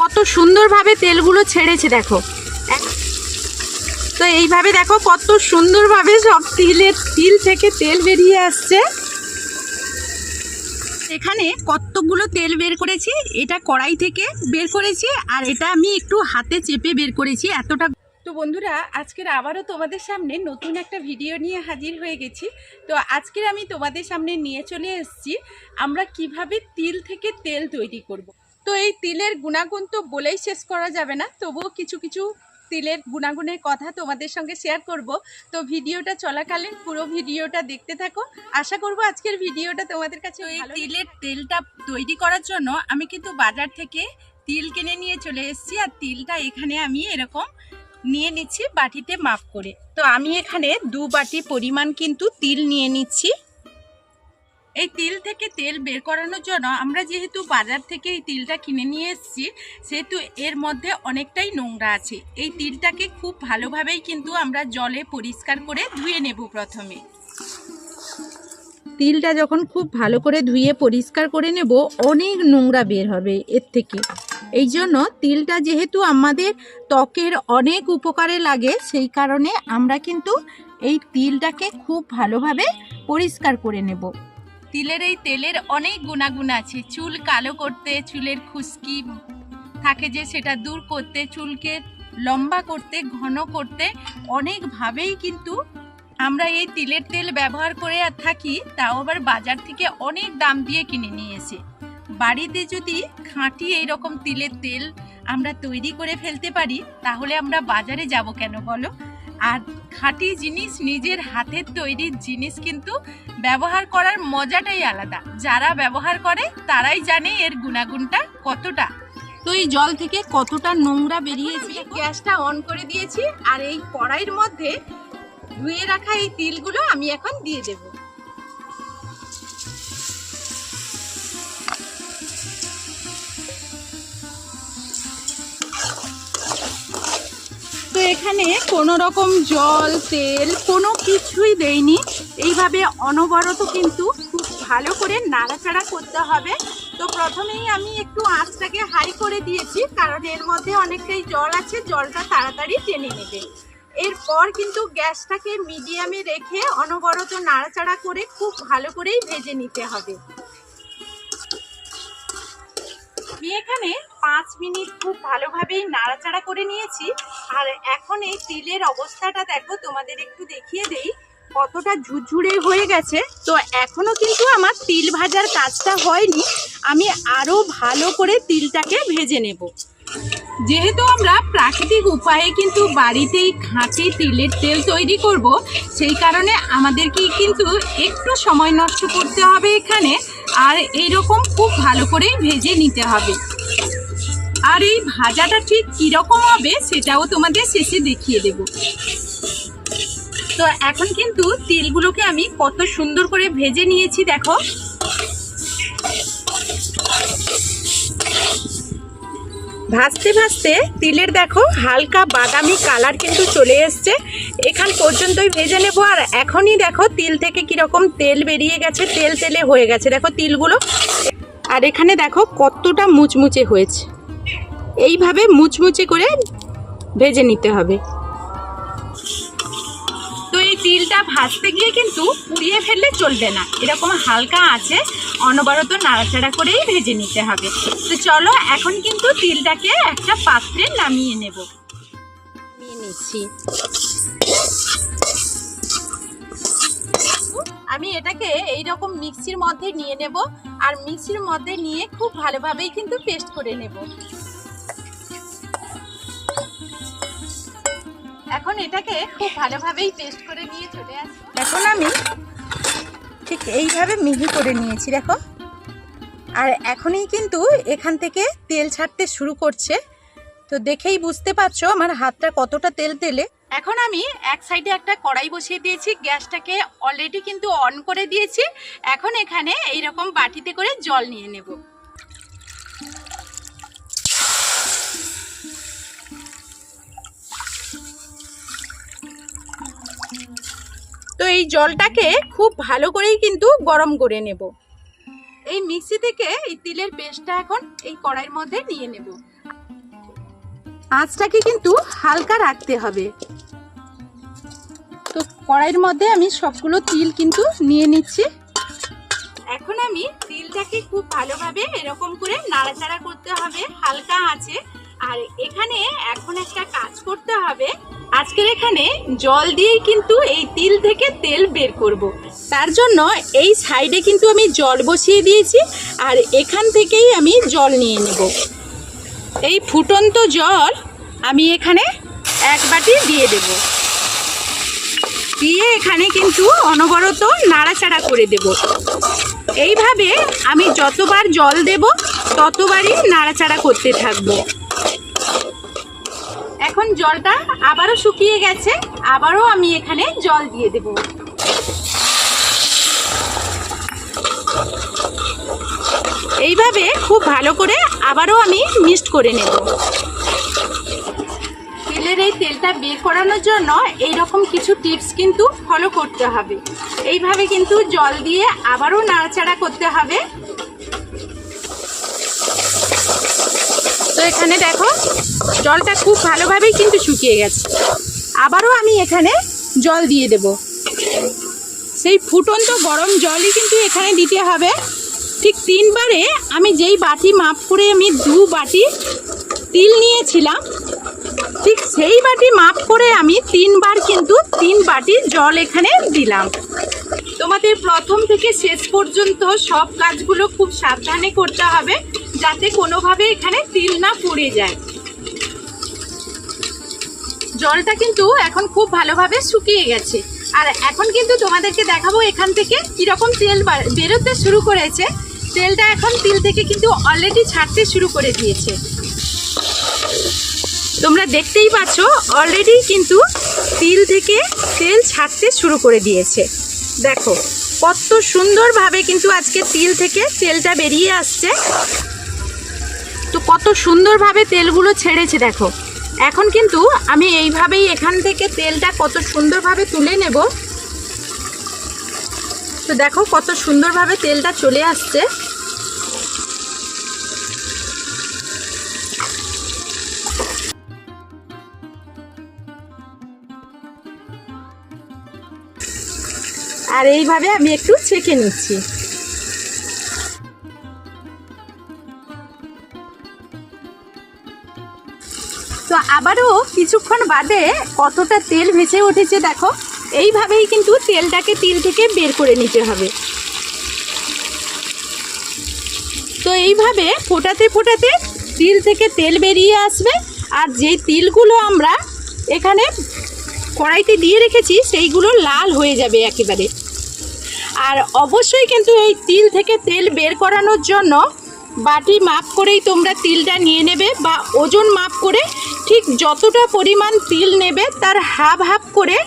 কত সুন্দরভাবে তেলগুলো ছেড়েছে, দেখো। তো এইভাবে দেখো কত সুন্দরভাবে সব তিলের তিল থেকে তেল বেরিয়ে আসছে। এখানে কতগুলো তেল বের করেছি, এটা কড়াই থেকে বের করেছি, আর এটা আমি একটু হাতে চেপে বের করেছি, এতটা তো বন্ধুরা, আজকের আবারও তোমাদের সামনে নতুন একটা ভিডিও নিয়ে হাজির হয়ে গেছি। তো আজকের আমি তোমাদের সামনে নিয়ে চলে এসেছি, আমরা কীভাবে তিল থেকে তেল তৈরি করব। তো এই তিলের গুণাগুণ তো বলেই শেষ করা যাবে না তবুও কিছু কিছু তিলের গুণাগুণের কথা তোমাদের সঙ্গে শেয়ার করব। তো ভিডিওটা চলাকালীন পুরো ভিডিওটা দেখতে থাকো। আশা করব আজকের ভিডিওটা তোমাদের কাছে এই তিলের তেলটা তৈরি করার জন্য আমি কিন্তু বাজার থেকে তিল কিনে নিয়ে চলে এসেছি আর তিলটা এখানে আমি এরকম নিয়ে নিচ্ছি বাটিতে মাপ করে। তো আমি এখানে দু বাটি পরিমাণ কিন্তু তিল নিয়ে নিচ্ছি। এই তিল থেকে তেল বের করানোর জন্য আমরা যেহেতু বাজার থেকে এই তিলটা কিনে নিয়ে এসেছি, সেহেতু এর মধ্যে অনেকটাই নোংরা আছে। এই তিলটাকে খুব ভালোভাবেই কিন্তু আমরা জলে পরিষ্কার করে ধুয়ে নেব প্রথমে। তিলটা যখন খুব ভালো করে ধুয়ে পরিষ্কার করে নেব, অনেক নোংরা বের হবে এর থেকে। এই জন্য তিলটা যেহেতু আমাদের ত্বকের অনেক উপকারে লাগে, সেই কারণে আমরা কিন্তু এই তিলটাকে খুব ভালোভাবে পরিষ্কার করে নেব। তিলের এই তেলের অনেক গুণাগুণ আছে। চুল কালো করতে চুলের খুশকি থাকে যে সেটা দূর করতে, চুলকে লম্বা করতে, ঘন করতে অনেকভাবেই কিন্তু আমরা এই তিলের তেল ব্যবহার করে আর থাকি, তাও আবার বাজার থেকে অনেক দাম দিয়ে কিনে নিয়ে এসে। বাড়িতে যদি খাঁটি এইরকম তিলের তেল আমরা তৈরি করে ফেলতে পারি, তাহলে আমরা বাজারে যাব কেন বলো? আর খাঁটি জিনিস নিজের হাতের তৈরি জিনিস কিন্তু ব্যবহার করার মজাটাই আলাদা। যারা ব্যবহার করে তারাই জানে এর গুণাগুণটা কতটা। তো এই জল থেকে কতটা নোংরা বেরিয়েছে গ্যাসটা অন করে দিয়েছি আর এই কড়াইয়ের মধ্যে ধুয়ে রাখা এই তিলগুলো আমি এখন দিয়ে দেব। এখানে কোনো রকম জল, তেল কোনো কিছুই দেইনি। এইভাবে অনবরত কিন্তু খুব ভালো করে নাড়াচাড়া করতে হবে। তো প্রথমেই আমি একটু আঁচটাকে হাই করে দিয়েছি, কারণ এর মধ্যে অনেকটাই জল আছে, জলটা তাড়াতাড়ি টেনে নেবে। এরপর কিন্তু গ্যাসটাকে মিডিয়ামে রেখে অনবরত নাড়াচাড়া করে খুব ভালো করেই ভেজে নিতে হবে। আমি এখানে পাঁচ মিনিট খুব ভালোভাবেই নাড়াচাড়া করে নিয়েছি। আর এখন এই তিলের অবস্থাটা দেখো, তোমাদের একটু দেখিয়ে দেই কতটা ঝুরঝুরে হয়ে গেছে। তো এখনও কিন্তু আমার তিল ভাজার কাজটা হয়নি। আমি আরও ভালো করে তিলটাকে ভেজে নেব। যেহেতু আমরা প্রাকৃতিক উপায়ে কিন্তু বাড়িতেই খাঁটি তিলের তেল তৈরি করব, সেই কারণে আমাদেরকে কিন্তু একটু সময় নষ্ট করতে হবে এখানে, আর এইরকম খুব ভালো করেই ভেজে নিতে হবে। আর এই ভাজাটা ঠিক কীরকম হবে সেটাও তোমাদের শেষে দেখিয়ে দেব। তো এখন কিন্তু তিলগুলোকে আমি কত সুন্দর করে ভেজে নিয়েছি, দেখো। ভাজতে ভাজতে তিলের দেখো হালকা বাদামি কালার কিন্তু চলে এসছে। এখান পর্যন্তই ভেজে নেব আর এখনই দেখো তিল থেকে কীরকম তেল বেরিয়ে গেছে, তেল তেলে হয়ে গেছে। দেখো তিলগুলো। আর এখানে দেখো কতটা মুচমুচে হয়েছে। এইভাবে মুচমুচে করে ভেজে নিতে হবে। তিলটা ভাজতে গিয়ে কিন্তু পুড়িয়ে ফেললে চলবে না। এরকম হালকা আছে অনবরত নাড়াচাড়া করেই ভেজে নিতে হবে। তো চলো, এখন কিন্তু তিলটাকে একটা পাত্রে নামিয়ে নেব। নিয়ে নিচ্ছি। আমি এটাকে এই রকম মিক্সির মধ্যে নিয়ে নেব, আর মিক্সির মধ্যে নিয়ে খুব ভালোভাবেই কিন্তু পেস্ট করে নেব। এখন এটাকে খুব ভালোভাবেই পেস্ট করে নিয়ে চলে আসব। এখন আমি ঠিক এইভাবে মিহি করে নিয়েছি দেখো। আর এখনই কিন্তু এখান থেকে তেল ছাড়তে শুরু করছে। তো দেখেই বুঝতে পারছ আমার হাতটা কতটা তেল তেলে। এখন আমি এক সাইডে একটা কড়াই বসিয়ে দিয়েছি গ্যাসটাকে অলরেডি কিন্তু অন করে দিয়েছি। এখন এখানে এই রকম বাটিতে করে জল নিয়ে নেব। তো এই জলটাকে খুব ভালো করেই কিন্তু গরম করে নেব। এই মিক্সি থেকে এই তিলের পেস্টটা এখন এই কড়াইয়ের মধ্যে নিয়ে নেব। আঁচটাকে কিন্তু হালকা রাখতে হবে। তো কড়াইয়ের মধ্যে আমি সবগুলো তিল কিন্তু নিয়ে নিচ্ছি। এখন আমি তিলটাকে খুব ভালোভাবে এরকম করে নাড়াচাড়া করতে হবে হালকা আঁচে। আর এখানে এখন একটা কাজ করতে হবে। আজকের এখানে জল দিয়ে কিন্তু এই তিল থেকে তেল বের করব। তার জন্য এই সাইডে কিন্তু আমি জল বসিয়ে দিয়েছি আর এখান থেকেই আমি জল নিয়ে নেব। এই ফুটন্ত জল আমি এখানে এক বাটি দিয়ে দেব। দিয়ে এখানে কিন্তু অনবরত নাড়াচাড়া করে দেব। এইভাবে আমি যতবার জল দেব, ততবারই নাড়াচাড়া করতে থাকব। এখন জলটা আবারও শুকিয়ে গেছে, আবারও আমি এখানে জল দিয়ে দেব। এইভাবে খুব ভালো করে আবারও আমি মিক্সড করে নেব। তেলের এই তেলটা বের করানোর জন্য এই রকম কিছু টিপস কিন্তু ফলো করতে হবে। এইভাবে কিন্তু জল দিয়ে আবারও নাড়াচাড়া করতে হবে। তো এখানে দেখো, জলটা খুব ভালোভাবেই কিন্তু শুকিয়ে গেছে। আবারও আমি এখানে জল দিয়ে দেব। সেই ফুটন্ত গরম জলই কিন্তু এখানে দিতে হবে। ঠিক তিনবারে আমি যেই বাটি মাপ করে আমি দু বাটি তিল নিয়েছিলাম, ঠিক সেই বাটি মাপ করে আমি তিনবার কিন্তু তিন বাটি জল এখানে দিলাম। তোমাদের প্রথম থেকে শেষ পর্যন্ত সব কাজগুলো খুব সাবধানে করতে হবে। যাতে কোনোভাবে এখানে তিল না পড়ে যায়। জলটা কিন্তু এখন খুব ভালোভাবে শুকিয়ে গেছে। আর এখন কিন্তু তোমাদেরকে দেখাবো এখান থেকে কীরকম তেল বেরোতে শুরু করেছে। তেলটা এখন তিল থেকে কিন্তু অলরেডি ছাড়তে শুরু করে দিয়েছে। তোমরা দেখতেই পাচ্ছ অলরেডি কিন্তু তিল থেকে তেল ছাড়তে শুরু করে দিয়েছে। দেখো, কত সুন্দরভাবে কিন্তু আজকে তিল থেকে তেলটা বেরিয়ে আসছে। তো কত সুন্দরভাবে তেলগুলো ছেড়েছে দেখো। এখন কিন্তু আমি এইভাবেই এখান থেকে তেলটা কত সুন্দরভাবে তুলে নেব। তো দেখো কত সুন্দরভাবে তেলটা চলে আসছে। আর এইভাবে আমি একটু ছেঁকে নিচ্ছি। তো আবারও কিছুক্ষণ বাদে কতটা তেল ভেসে উঠেছে দেখো, এইভাবেই কিন্তু তেলটাকে তিল থেকে বের করে নিতে হবে। তো এইভাবে ফোটাতে ফোটাতে তিল থেকে তেল বেরিয়ে আসবে, আর যেই তিলগুলো আমরা এখানে কড়াইতে দিয়ে রেখেছি, সেইগুলো লাল হয়ে যাবে একেবারে। আর অবশ্যই কিন্তু এই তিল থেকে তেল বের করানোর জন্য বাটি মাপ করেই তোমরা তিলটা নিয়ে নেবে বা ওজন মাপ করে ঠিক যতটা পরিমাণ তিল নেবে তার হাফ হাফ করে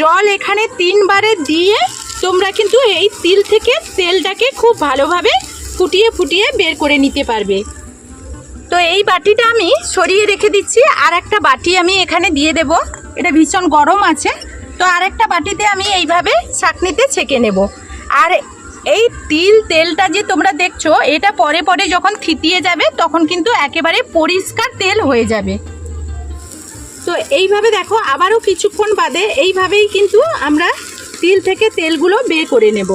জল এখানে তিনবারে দিয়ে তোমরা কিন্তু এই তিল থেকে তেলটাকে খুব ভালোভাবে ফুটিয়ে ফুটিয়ে বের করে নিতে পারবে। তো এই বাটিটা আমি সরিয়ে রেখে দিচ্ছি। আর একটা বাটি আমি এখানে দিয়ে দেব। এটা ভীষণ গরম আছে। তো আর একটা বাটিতে আমি এইভাবে চাকনিতে ছেঁকে নেব। আর এই তিল তেলটা যে তোমরা দেখছ, এটা পরে পরে যখন থিতিয়ে যাবে, তখন কিন্তু একেবারে পরিষ্কার তেল হয়ে যাবে। তো এইভাবে দেখো, আবারও কিছুক্ষণ বাদে এইভাবেই কিন্তু আমরা তিল থেকে তেলগুলো বের করে নেব।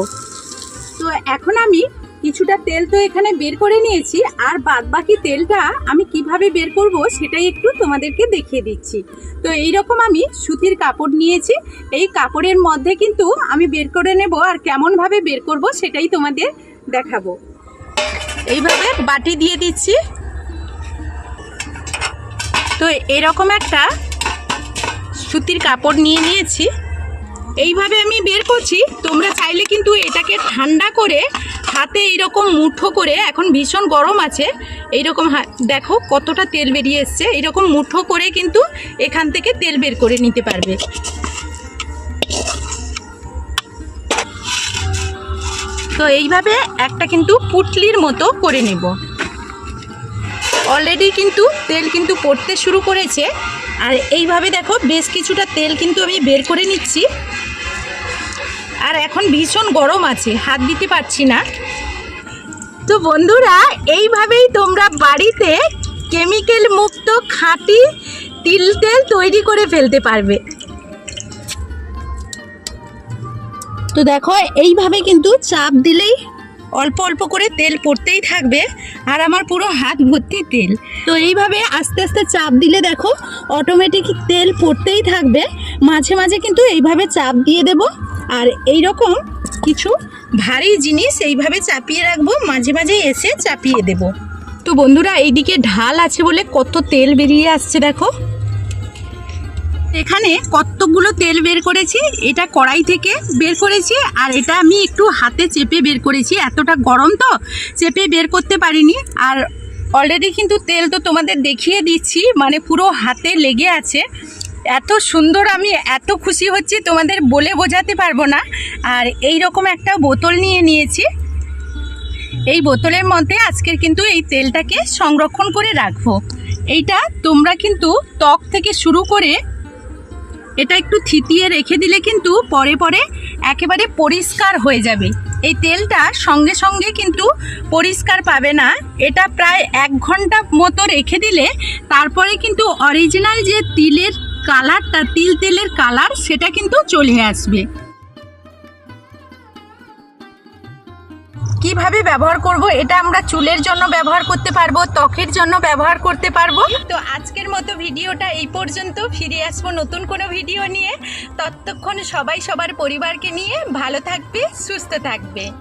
তো এখন আমি কিছুটা তেল তো এখানে বের করে নিয়েছি, আর বাদ বাকি তেলটা আমি কীভাবে বের করব সেটাই একটু তোমাদেরকে দেখিয়ে দিচ্ছি। তো এইরকম আমি সুতির কাপড় নিয়েছি, এই কাপড়ের মধ্যে কিন্তু আমি বের করে নেব, আর কেমনভাবে বের করব সেটাই তোমাদের দেখাবো। এইভাবে বাটি দিয়ে দিচ্ছি। তো এরকম একটা সুতির কাপড় নিয়ে নিয়েছি। এইভাবে আমি বের করছি। তোমরা চাইলে কিন্তু এটাকে ঠান্ডা করে হাতে এইরকম মুঠো করে, এখন ভীষণ গরম আছে, এইরকম দেখো কতটা তেল বেরিয়ে এসছে। এইরকম মুঠো করে কিন্তু এখান থেকে তেল বের করে নিতে পারবে। তো এইভাবে একটা কিন্তু পুটলির মতো করে নেব। অলরেডি কিন্তু তেল কিন্তু পড়তে শুরু করেছে। আর এইভাবে দেখো বেশ কিছুটা তেল কিন্তু আমি বের করে নিচ্ছি। আর এখন ভীষণ গরম আছে, হাত দিতে পারছি না। তো বন্ধুরা, এইভাবেই তোমরা বাড়িতে কেমিক্যাল মুক্ত খাঁটি তিল তেল তৈরি করে ফেলতে পারবে। তো দেখো, এইভাবে কিন্তু চাপ দিলেই অল্প অল্প করে তেল পড়তেই থাকবে আর আমার পুরো হাত ভর্তি তেল। তো এইভাবে আস্তে আস্তে চাপ দিলে দেখো অটোমেটিক তেল পড়তেই থাকবে। মাঝে মাঝে কিন্তু এইভাবে চাপ দিয়ে দেব। আর এই রকম কিছু ভারী জিনিস এইভাবে চাপিয়ে রাখব, মাঝে মাঝে এসে চাপিয়ে দেব। তো বন্ধুরা, এইদিকে ঢাল আছে বলে কত তেল বেরিয়ে আসছে দেখো। এখানে কতগুলো তেল বের করেছি, এটা কড়াই থেকে বের করেছি, আর এটা আমি একটু হাতে চেপে বের করেছি। এতটা গরম তো, চেপে বের করতে পারিনি। আর অলরেডি কিন্তু তেল তো তোমাদের দেখিয়ে দিচ্ছি মানে পুরো হাতে লেগে আছে। এত সুন্দর আমি এত খুশি হচ্ছি, তোমাদের বলে বোঝাতে পারব না। আর এই রকম একটা বোতল নিয়ে নিয়েছি। এই বোতলের মধ্যে আজকের কিন্তু এই তেলটাকে সংরক্ষণ করে রাখব। এইটা তোমরা কিন্তু ত্বক থেকে শুরু করে এটা একটু থিতিয়ে রেখে দিলে কিন্তু পরে পরে একেবারে পরিষ্কার হয়ে যাবে। এই তেলটা সঙ্গে সঙ্গে কিন্তু পরিষ্কার পাবে না। এটা প্রায় এক ঘণ্টা মতো রেখে দিলে তারপরে কিন্তু অরিজিনাল যে তিলের কালারটা তিল তেলের কালার সেটা কিন্তু চলে আসবে। কীভাবে ব্যবহার করব, এটা আমরা চুলের জন্য ব্যবহার করতে পারব, ত্বকের জন্য ব্যবহার করতে পারব। তো আজকের মতো ভিডিওটা এই পর্যন্ত। ফিরে আসব নতুন কোনো ভিডিও নিয়ে। ততক্ষণ সবাই সবার পরিবারকে নিয়ে ভালো থাকবে, সুস্থ থাকবে।